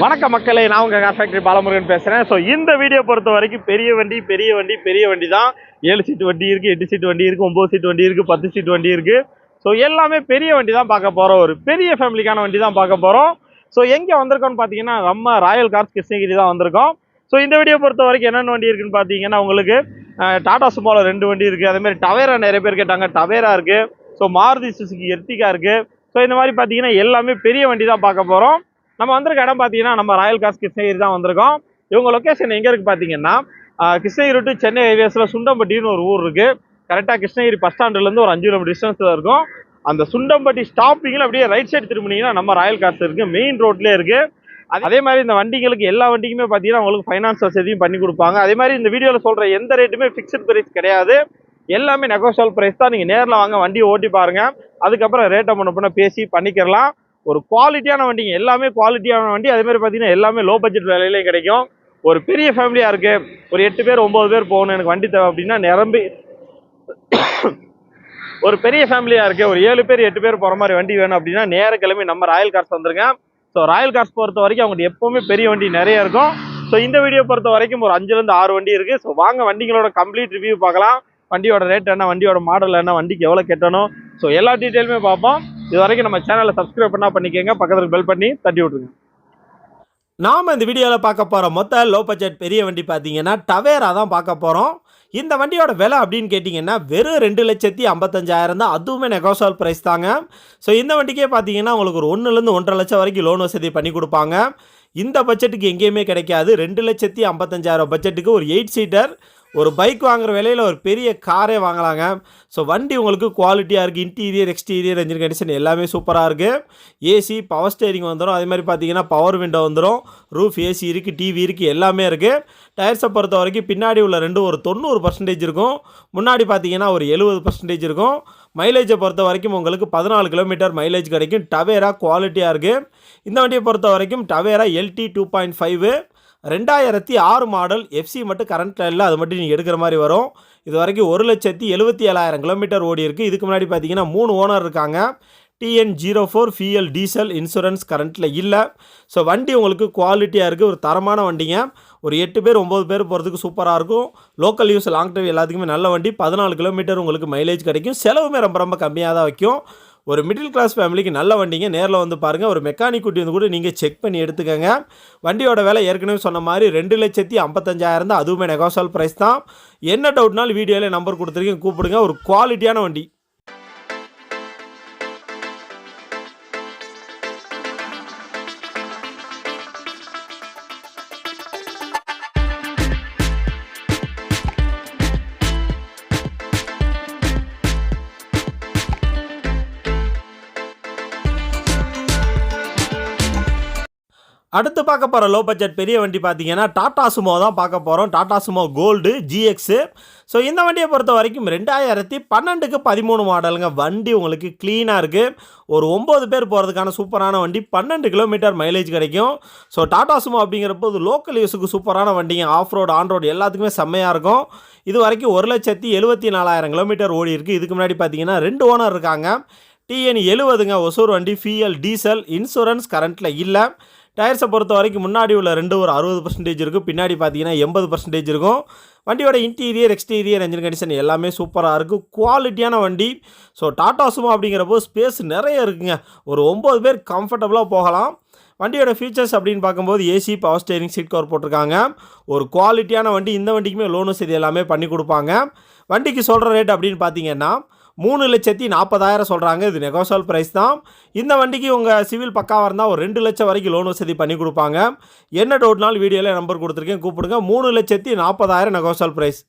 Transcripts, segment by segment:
வணக்க மக்களே நான் உங்கள் கார் பாலமுருகன் பேசுகிறேன் ஸோ இந்த வீடியோ பொறுத்த வரைக்கும் பெரிய வண்டி பெரிய வண்டி பெரிய வண்டி தான். ஏழு சீட்டு வண்டி இருக்குது எட்டு சீட்டு வண்டி இருக்குது ஒம்பது சீட்டு வண்டி இருக்குது பத்து சீட்டு வண்டி இருக்குது ஸோ எல்லாமே பெரிய வண்டி தான் பார்க்க போகிறோம் ஒரு பெரிய ஃபேமிலிக்கான வண்டி தான் பார்க்க போகிறோம் ஸோ எங்கே வந்திருக்கோம்னு பார்த்தீங்கன்னா நம்ம ராயல் கார்ஸ் கிருஷ்ணகிரி தான் வந்திருக்கோம். ஸோ இந்த வீடியோ பொறுத்த வரைக்கும் என்னென்ன வண்டி இருக்குன்னு பார்த்தீங்கன்னா உங்களுக்கு டாடா சுமோவில் ரெண்டு வண்டி இருக்குது அதேமாதிரி டவேரா நிறைய பேர் கேட்டாங்க டவேரா இருக்குது ஸோ மாருதி சுசுகி எர்டிகா இருக்குது ஸோ இந்த மாதிரி பார்த்தீங்கன்னா எல்லாமே பெரிய வண்டி தான் பார்க்க போகிறோம் நம்ம வந்திருக்க இடம் பார்த்தீங்கன்னா நம்ம ராயல் காஸ் கிருஷ்ணகிரி தான் வந்திருக்கோம். இவங்க லொக்கேஷன் எங்கே இருக்குது பார்த்தீங்கன்னா கிருஷ்ணகிரி டு சென்னை ஹைவேஸில் சுண்டம்பட்டின்னு ஒரு ஊர் இருக்குது கரெக்டாக கிருஷ்ணகிரி பஸ் ஸ்டாண்டுலேருந்து ஒரு அஞ்சு கிலோமீட்டர் டிஸ்டன்ஸில் இருக்கும். அந்த சுண்டம்பட்டி ஸ்டாப்பிங்கில் அப்படியே ரைட் சைடு திரும்பினீங்கன்னா நம்ம ராயல் காஸ் இருக்குது மெயின் ரோட்லேயே இருக்குது அதே மாதிரி இந்த வண்டிகளுக்கு எல்லா வண்டிக்குமே பார்த்தீங்கன்னா உங்களுக்கு ஃபைனான்ஸ் வசதியும் பண்ணி கொடுப்பாங்க. அதே மாதிரி இந்த வீடியோவில் சொல்கிற எந்த ரேட்டுமே ஃபிக்ஸ்ட் ப்ரைஸ் கிடையாது. எல்லாமே நெகோஷியல் ப்ரைஸ் தான். நீங்கள் நேரில் வாங்க வண்டியை ஓட்டி பாருங்கள் அதுக்கப்புறம் ரேட்டை முன்ன பேசி பண்ணிக்கிறலாம் ஒரு குவாலிட்டியான வண்டிங்க எல்லாமே குவாலிட்டியான வண்டி. அதே மாதிரி பார்த்தீங்கன்னா எல்லாமே லோ பட்ஜெட் விலையிலையும் கிடைக்கும். ஒரு பெரிய ஃபேமிலியாக இருக்குது ஒரு எட்டு பேர் ஒம்பது பேர் போகணும். எனக்கு வண்டி தேவை அப்படின்னா நிரம்பி ஒரு பெரிய ஃபேமிலியாக இருக்குது ஒரு ஏழு பேர் எட்டு பேர் போகிற மாதிரி வண்டி வேணும் அப்படின்னா நேர கிளம்பி நம்ம ராயல் கார்ஸ் வந்துருங்க ஸோ ராயல் கார்ஸ் பொறுத்த வரைக்கும் அவங்கள்ட்ட எப்போவுமே பெரிய வண்டி நிறைய இருக்கும். ஸோ இந்த வீடியோ பொறுத்த வரைக்கும் ஒரு அஞ்சுலேருந்து ஆறு வண்டி இருக்குது ஸோ வாங்க வண்டிகளோட கம்ப்ளீட் ரிவ்யூ பார்க்கலாம். வண்டியோட ரேட் என்ன? வண்டியோட மாடல் என்ன? வண்டிக்கு எவ்வளோ கட்டணும்? ஸோ எல்லா டீட்டெயிலுமே பார்ப்போம். இது வரைக்கும் நம்ம சேனலை சப்ஸ்கிரைப் பண்ணால் பண்ணிக்கோங்க. பக்கத்தில் பெல் பண்ணி தட்டி விட்ருங்க நாம் இந்த வீடியோவில் பார்க்க போகிற மொத்த லோ பட்ஜெட் பெரிய வண்டி பார்த்தீங்கன்னா டவேரா தான் பார்க்க போகிறோம் இந்த வண்டியோட விலை அப்படின்னு கேட்டிங்கன்னா வெறும் ரெண்டு லட்சத்தி ஐம்பத்தஞ்சாயிரம் தான். அதுவுமே நெகோசியல் ப்ரைஸ் தாங்க. ஸோ இந்த வண்டிக்கே பார்த்தீங்கன்னா உங்களுக்கு ஒரு ஒன்றுலேருந்து ஒன்றரை லட்சம் வரைக்கும் லோன் வசதி பண்ணி கொடுப்பாங்க. இந்த பட்ஜெட்டுக்கு எங்கேயுமே கிடைக்காது. ரெண்டு லட்சத்தி ஐம்பத்தஞ்சாயிரம் பட்ஜெட்டுக்கு ஒரு எயிட் சீட்டர் ஒரு பைக் வாங்குற விலையில் ஒரு பெரிய காரே வாங்கலாங்க. ஸோ வண்டி உங்களுக்கு குவாலிட்டியாக இருக்குது இன்டீரியர் எக்ஸ்டீரியர் என்ஜின் கண்டிஷன் எல்லாமே சூப்பராக இருக்குது ஏசி பவர் ஸ்டேரிங் வந்துடும் அதே மாதிரி பார்த்தீங்கன்னா பவர் விண்டோ வந்துடும் ரூஃப் ஏசி இருக்குது டிவி இருக்குது எல்லாமே இருக்குது டயர்ஸை பொறுத்த வரைக்கும் பின்னாடி உள்ள ரெண்டு ஒரு தொண்ணூறு பர்சன்டேஜ் இருக்கும். முன்னாடி பார்த்தீங்கன்னா ஒரு எழுபது பர்சன்டேஜ் இருக்கும். மைலேஜை பொறுத்த வரைக்கும் உங்களுக்கு பதினாலு கிலோமீட்டர் மைலேஜ் கிடைக்கும். டவேரா குவாலிட்டியாக இருக்குது இந்த வண்டியை பொறுத்த வரைக்கும் Tavera LT two point five ரெண்டாயிரத்தி ஆறு மாடல் எஃப்சி மட்டும் கரண்ட்டில் இல்லை அது மட்டும் நீங்கள் எடுக்கிற மாதிரி வரும். இது வரைக்கும் ஒரு லட்சத்தி எழுபத்தி ஏழாயிரம் கிலோமீட்டர் ஓடி இருக்குது இதுக்கு முன்னாடி பார்த்தீங்கன்னா மூணு ஓனர் இருக்காங்க. TN zero four FL diesel insurance கரண்ட்டில் இல்லை. ஸோ வண்டி உங்களுக்கு குவாலிட்டியாக இருக்குது ஒரு தரமான வண்டிங்க. ஒரு எட்டு பேர் ஒம்பது பேர் போகிறதுக்கு சூப்பராக இருக்கும். லோக்கல் யூஸ் லாங் டிரைவ் எல்லாத்துக்குமே நல்ல வண்டி. பதினாலு கிலோமீட்டர் உங்களுக்கு மைலேஜ் கிடைக்கும். செலவுமே ரொம்ப ரொம்ப கம்மியாக தான் வைக்கும். ஒரு மிடில் கிளாஸ் ஃபேமிலிக்கு நல்ல வண்டிங்க நேரில் வந்து பாருங்கள் ஒரு மெக்கானிக் குட்டி வந்து கூட நீங்கள் செக் பண்ணி எடுத்துக்கோங்க. வண்டியோட விலை ஏற்கனவே சொன்ன மாதிரி ரெண்டு லட்சத்தி ஐம்பத்தஞ்சாயிரம் தான். அதுவுமே நெகோசல் ப்ரைஸ் தான். என்ன டவுட்னாலும் வீடியோவில் நம்பர் கொடுத்துருக்கீங்க கூப்பிடுங்க. ஒரு குவாலிட்டியான வண்டி. அடுத்து பார்க்க போகிற லோ பட்ஜெட் பெரிய வண்டி பார்த்தீங்கன்னா டாடா சுமோ தான் பார்க்க போகிறோம் Tata Sumo Gold GX so இந்த வண்டியை பொறுத்த வரைக்கும் ரெண்டாயிரத்தி பன்னெண்டுக்கு பதிமூணு மாடலுங்க. வண்டி உங்களுக்கு க்ளீனாக இருக்குது ஒரு ஒம்பது பேர் போகிறதுக்கான சூப்பரான வண்டி. பன்னெண்டு கிலோமீட்டர் மைலேஜ் கிடைக்கும். ஸோ டாடா சுமோ அப்படிங்கிறப்போ லோக்கல் யூஸுக்கு சூப்பரான வண்டிங்க. ஆஃப் ரோடு ஆன் ரோடு எல்லாத்துக்குமே செம்மையாக இருக்கும். இது வரைக்கும் ஒரு லட்சத்தி எழுபத்தி நாலாயிரம் கிலோமீட்டர் ஓடி இருக்குது இதுக்கு முன்னாடி பார்த்தீங்கன்னா ரெண்டு ஓனர் இருக்காங்க. டிஎன் எழுபதுங்க ஒசூர் வண்டி. ஃபிஎல் டீசல் இன்சூரன்ஸ் கரண்ட்டில் இல்லை. டயர்ஸை பொறுத்த வரைக்கும் முன்னாடி உள்ள ரெண்டு ஒரு அறுபது பர்சன்டேஜ் இருக்கும். பின்னாடி பார்த்தீங்கன்னா எண்பது பர்சன்டேஜ் இருக்கும். வண்டியோட இன்டீரியர் எக்ஸ்டீரியர் என்ஜின் கண்டிஷன் எல்லாமே சூப்பராக இருக்குது குவாலிட்டியான வண்டி. ஸோ டாட்டா சுமோ அப்படிங்கிறப்போ ஸ்பேஸ் நிறைய இருக்குங்க. ஒரு ஒம்பது பேர் கம்ஃபர்டபுளாக போகலாம். வண்டியோட ஃபீச்சர்ஸ் அப்படின்னு பார்க்கும்போது AC power steering seat cover போட்டிருக்காங்க. ஒரு குவாலிட்டியான வண்டி இந்த வண்டிக்குமே லோன் வசதி எல்லாமே பண்ணி கொடுப்பாங்க. வண்டிக்கு சொல்கிற ரேட் அப்படின்னு பார்த்தீங்கன்னா மூணு லட்சத்தி நாற்பதாயிரம் சொல்கிறாங்க இது நெகோசியல் ப்ரைஸ் தான். இந்த வண்டிக்கு உங்கள் சிவில் பக்காவாக இருந்தால் ஒரு ரெண்டு லட்சம் வரைக்கும் லோன் வசதி பண்ணி கொடுப்பாங்க. என்ன டவுட்னாலும் வீடியோவில் நம்பர் கொடுத்துருக்கேன். கூப்பிடுங்க. மூணு லட்சத்தி நாற்பதாயிரம் நெகோசியல் ப்ரைஸ்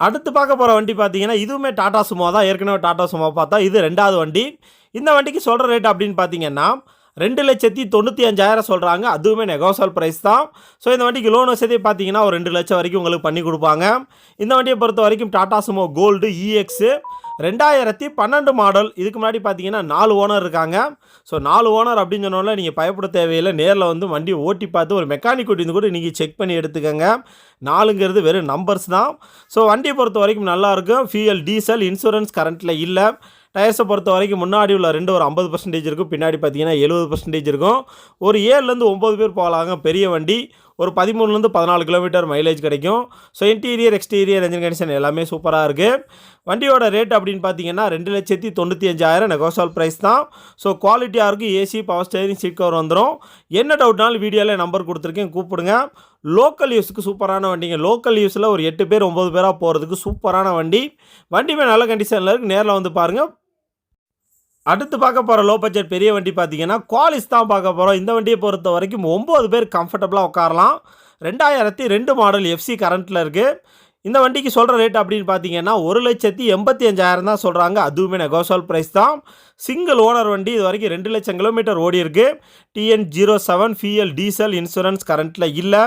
அடுத்து பார்க்க போகிற வண்டி பார்த்தீங்கன்னா இதுவுமே டாடா சுமோ தான். ஏற்கனவே டாடா சுமோ பார்த்தா இது ரெண்டாவது வண்டி. இந்த வண்டிக்கு சொல்கிற ரேட் அப்படின்னு பார்த்தீங்கன்னா ரெண்டு லட்சத்தி தொண்ணூற்றி அஞ்சாயிரம் சொல்கிறாங்க அதுவுமே நெகோசல் ப்ரைஸ் தான். ஸோ இந்த வண்டிக்கு லோன் வசதி பார்த்தீங்கன்னா ஒரு ரெண்டு லட்சம் வரைக்கும் உங்களுக்கு பண்ணி கொடுப்பாங்க. இந்த வண்டியை பொறுத்த வரைக்கும் டாடா சுமோ கோல்டு இஎக்ஸு ரெண்டாயிரத்தி பன்னெண்டு மாடல் இதுக்கு முன்னாடி பார்த்தீங்கன்னா நாலு ஓனர் இருக்காங்க. ஸோ நாலு ஓனர் அப்படின்னு சொன்னோம்ல நீங்கள் பயப்பட தேவையில்லை. நேரில் வந்து வண்டி ஓட்டி பார்த்து ஒரு மெக்கானிக் கூட்டிருந்து கூட நீங்கள் செக் பண்ணி எடுத்துக்கோங்க. நாலுங்கிறது வெறும் நம்பர்ஸ் தான். ஸோ வண்டியை பொறுத்த வரைக்கும் நல்லாயிருக்கும் ஃபியூயல் டீசல் இன்சூரன்ஸ் கரண்ட்டில் இல்லை. டயர்ஸை பொறுத்த வரைக்கும் முன்னாடி உள்ள ரெண்டு ஒரு ஐம்பது பர்சன்டேஜ் இருக்கும். பின்னாடி பார்த்தீங்கன்னா எழுபது பர்சன்டேஜ் இருக்கும். ஒரு ஏழுலேருந்து ஒம்பது பேர் போகலாங்க. பெரிய வண்டி. ஒரு பதிமூணுலேருந்து பதினாலு கிலோமீட்டர் மைலேஜ் கிடைக்கும். So interior exterior engine condition எல்லாமே சூப்பராக இருக்குது வண்டியோட ரேட் அப்படின்னு பார்த்தீங்கன்னா ரெண்டு லட்சத்தி தொண்ணூற்றி அஞ்சாயிரம் நெகோசால் ப்ரைஸ் தான். ஸோ குவாலிட்டியாக இருக்கும் AC power steering seat cover வந்துடும் என்ன டவுட்னாலும் வீடியோவில் நம்பர் கொடுத்துருக்கேன் கூப்பிடுங்க. லோக்கல் யூஸுக்கு சூப்பரான வண்டிங்க. லோக்கல் யூஸில் ஒரு எட்டு பேர் ஒம்பது பேராக போகிறதுக்கு சூப்பரான வண்டி. வண்டியுமே நல்ல கண்டிஷனில் இருக்குது நேரில் வந்து பாருங்கள் அடுத்து பார்க்க போகிற லோ பட்ஜெட் பெரிய வண்டி பார்த்தீங்கன்னா குவாலிஸ் தான் பார்க்க போகிறோம் இந்த வண்டியை பொறுத்த வரைக்கும் ஒம்பது பேர் கம்ஃபர்டபுளாக உட்காரலாம். ரெண்டாயிரத்தி ரெண்டு மாடல் எஃப்சி கரண்ட்டில் இருக்குது இந்த வண்டிக்கு சொல்கிற ரேட் அப்படின்னு பார்த்தீங்கன்னா ஒரு லட்சத்தி எண்பத்தி அஞ்சாயிரம் தான் சொல்கிறாங்க அதுவுமே நெகோசல் ப்ரைஸ் தான். சிங்கிள் ஓனர் வண்டி இது வரைக்கும் ரெண்டு லட்சம் கிலோமீட்டர் ஓடி இருக்கு. TN zero seven FL diesel insurance கரண்ட்டில் இல்லை.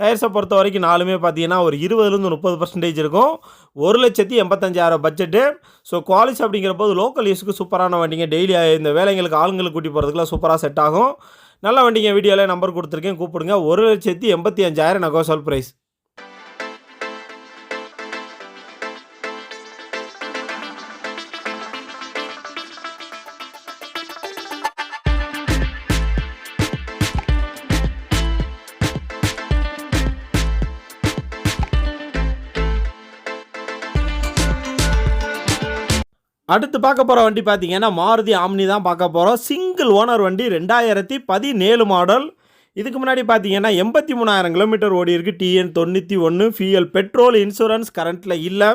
டயர்ஸை பொறுத்த வரைக்கும் நாலுமே பார்த்தீங்கன்னா ஒரு இருபதுலேருந்து முப்பது பர்சன்டேஜ் இருக்கும். ஒரு லட்சத்தி எண்பத்தஞ்சாயிரம் பட்ஜெட்டு ஸோ குவாலிஸ் அப்படிங்கிற போது லோக்கல் யூஸுக்கு சூப்பரான வண்டிங்க. டெய்லி இந்த வேலைங்களுக்கு ஆளுங்களுக்கு கூட்டி போகிறதுக்குலாம் சூப்பராக செட் ஆகும். நல்ல வண்டிங்க வீடியோவில் நம்பர் கொடுத்துருக்கேன். கூப்பிடுங்க. ஒரு லட்சத்தி எண்பத்தி அஞ்சாயிரம் நெகோசல் ப்ரைஸ் அடுத்து பார்க்க போகிற வண்டி பார்த்தீங்கன்னா மாருதி ஆம்னி தான் பார்க்க போகிறோம் சிங்கிள் ஓனர் வண்டி ரெண்டாயிரத்தி பதினேழு மாடல் இதுக்கு முன்னாடி பார்த்தீங்கன்னா எண்பத்தி மூணாயிரம் கிலோமீட்டர் ஓடி இருக்குது டிஎன் தொண்ணூற்றி ஒன்று ஃபியூயல் பெட்ரோல் இன்சூரன்ஸ் கரண்ட்டில் இல்லை.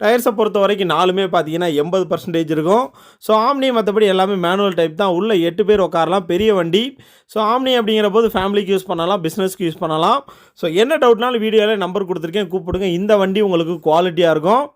டயர்ஸை பொறுத்த வரைக்கும் நாலுமே பார்த்தீங்கன்னா எண்பது பர்சன்டேஜ் இருக்கும். ஸோ ஆம்னி மற்றபடி எல்லாமே மேனுவல் டைப் தான். உள்ளே எட்டு பேர் உட்காரலாம். பெரிய வண்டி. ஸோ ஆம்னி அப்படிங்கிற போது ஃபேமிலிக்கு யூஸ் பண்ணலாம். பிஸ்னஸ்க்கு யூஸ் பண்ணலாம். ஸோ என்ன டவுட்னாலும் வீடியோவில் நம்பர் கொடுத்துருக்கேன். கூப்பிடுங்க. இந்த வண்டி உங்களுக்கு குவாலிட்டியாக இருக்கும்.